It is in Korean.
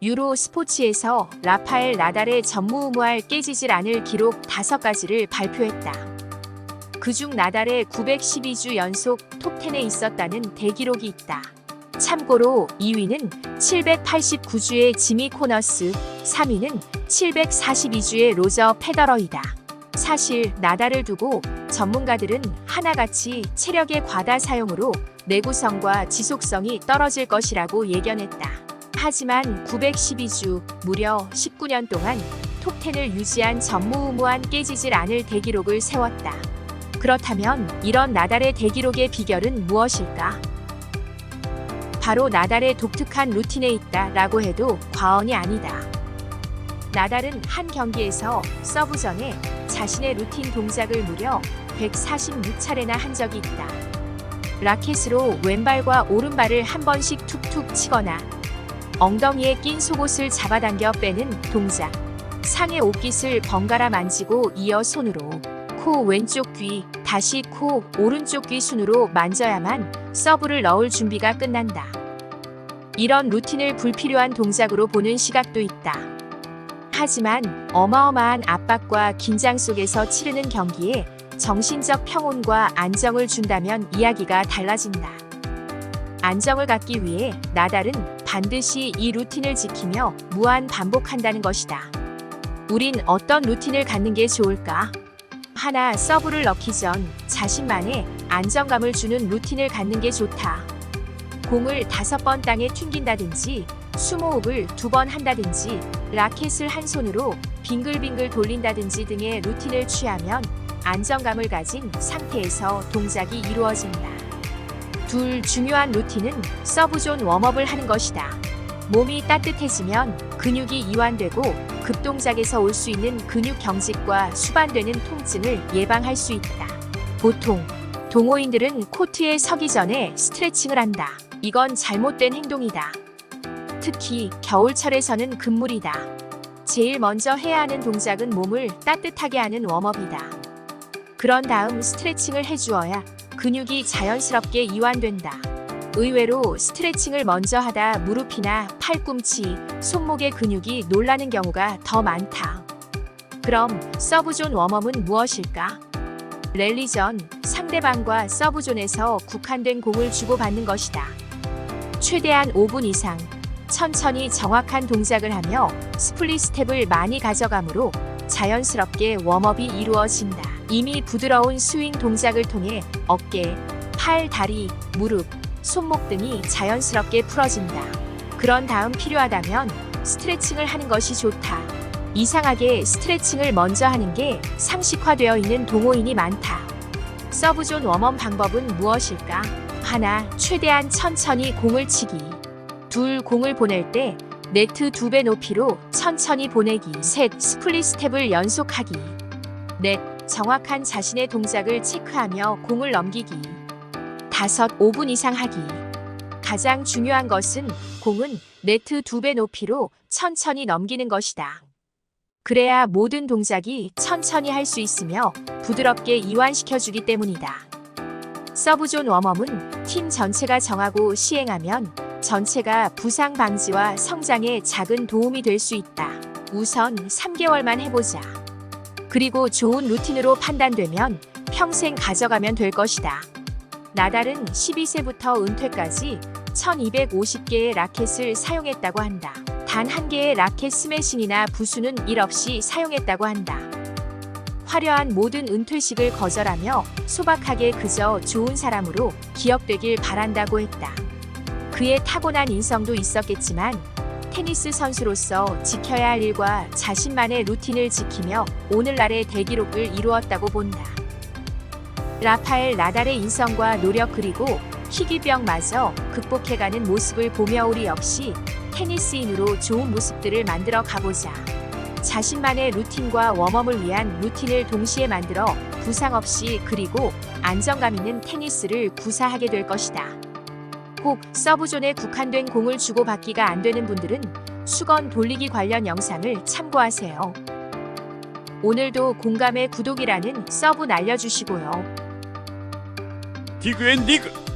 유로 스포츠에서 라파엘 나달의 전무후무할 깨지질 않을 기록 5가지를 발표했다. 그중 나달의 912주 연속 톱10에 있었다는 대기록이 있다. 참고로 2위는 789주의 지미 코너스, 3위는 742주의 로저 페더러이다. 사실 나달을 두고 전문가들은 하나같이 체력의 과다 사용으로 내구성과 지속성이 떨어질 것이라고 예견했다. 하지만 912주 무려 19년 동안 톱10을 유지한 전무후무한 깨지질 않을 대기록을 세웠다. 그렇다면 이런 나달의 대기록의 비결은 무엇일까? 바로 나달의 독특한 루틴에 있다라고 해도 과언이 아니다. 나달은 한 경기에서 서브 전에 자신의 루틴 동작을 무려 146차례나 한 적이 있다. 라켓으로 왼발과 오른발을 한 번씩 툭툭 치거나 엉덩이에 낀 속옷을 잡아당겨 빼는 동작. 상의 옷깃을 번갈아 만지고 이어 손으로 코 왼쪽 귀, 다시 코 오른쪽 귀 순으로 만져야만 서브를 넣을 준비가 끝난다. 이런 루틴을 불필요한 동작으로 보는 시각도 있다. 하지만 어마어마한 압박과 긴장 속에서 치르는 경기에 정신적 평온과 안정을 준다면 이야기가 달라진다. 안정을 갖기 위해 나달은 반드시 이 루틴을 지키며 무한 반복한다는 것이다. 우린 어떤 루틴을 갖는 게 좋을까? 하나 서브를 넣기 전 자신만의 안정감을 주는 루틴을 갖는 게 좋다. 공을 다섯 번 땅에 튕긴다든지 숨호흡을 두 번 한다든지 라켓을 한 손으로 빙글빙글 돌린다든지 등의 루틴을 취하면 안정감을 가진 상태에서 동작이 이루어진다. 둘 중요한 루틴은 서브존 웜업을 하는 것이다. 몸이 따뜻해지면 근육이 이완되고 급동작에서 올 수 있는 근육 경직과 수반되는 통증을 예방할 수 있다. 보통 동호인들은 코트에 서기 전에 스트레칭을 한다. 이건 잘못된 행동이다. 특히 겨울철에서는 금물이다. 제일 먼저 해야 하는 동작은 몸을 따뜻하게 하는 웜업이다. 그런 다음 스트레칭을 해주어야 근육이 자연스럽게 이완된다. 의외로 스트레칭을 먼저 하다 무릎이나 팔꿈치, 손목의 근육이 놀라는 경우가 더 많다. 그럼 서브존 웜업은 무엇일까? 랠리 전 상대방과 서브존에서 국한된 공을 주고받는 것이다. 최대한 5분 이상 천천히 정확한 동작을 하며 스플릿 스텝을 많이 가져가므로 자연스럽게 웜업이 이루어진다. 이미 부드러운 스윙 동작을 통해 어깨, 팔, 다리, 무릎, 손목 등이 자연스럽게 풀어진다. 그런 다음 필요하다면 스트레칭을 하는 것이 좋다. 이상하게 스트레칭을 먼저 하는 게 상식화되어 있는 동호인이 많다. 서브존 웜업 방법은 무엇일까? 하나, 최대한 천천히 공을 치기. 둘, 공을 보낼 때 네트 두 배 높이로 천천히 보내기. 셋, 스플릿 스텝을 연속하기. 넷, 정확한 자신의 동작을 체크하며 공을 넘기기. 다섯, 5분 이상 하기. 가장 중요한 것은 공은 네트 두 배 높이로 천천히 넘기는 것이다. 그래야 모든 동작이 천천히 할 수 있으며 부드럽게 이완시켜주기 때문이다. 서브존 웜업은 팀 전체가 정하고 시행하면 전체가 부상 방지와 성장에 작은 도움이 될 수 있다. 우선 3개월만 해보자. 그리고 좋은 루틴으로 판단되면 평생 가져가면 될 것이다. 나달은 12세부터 은퇴까지 1250개의 라켓을 사용했다고 한다. 단 한 개의 라켓 스매싱이나 부수는 일 없이 사용했다고 한다. 화려한 모든 은퇴식을 거절하며 소박하게 그저 좋은 사람으로 기억되길 바란다고 했다. 그의 타고난 인성도 있었겠지만 테니스 선수로서 지켜야 할 일과 자신만의 루틴을 지키며 오늘날의 대기록을 이루었다고 본다. 라파엘 나달의 인성과 노력 그리고 희귀병 마저 극복해가는 모습을 보며 우리 역시 테니스인으로 좋은 모습들을 만들어 가보자. 자신만의 루틴과 웜업을 위한 루틴을 동시에 만들어 부상 없이 그리고 안정감 있는 테니스를 구사하게 될 것이다. 혹 서브존에 국한된 공을 주고받기가 안 되는 분들은 수건 돌리기 관련 영상을 참고하세요. 오늘도 공감의 구독이라는 서브 날려주시고요. 디그앤 리그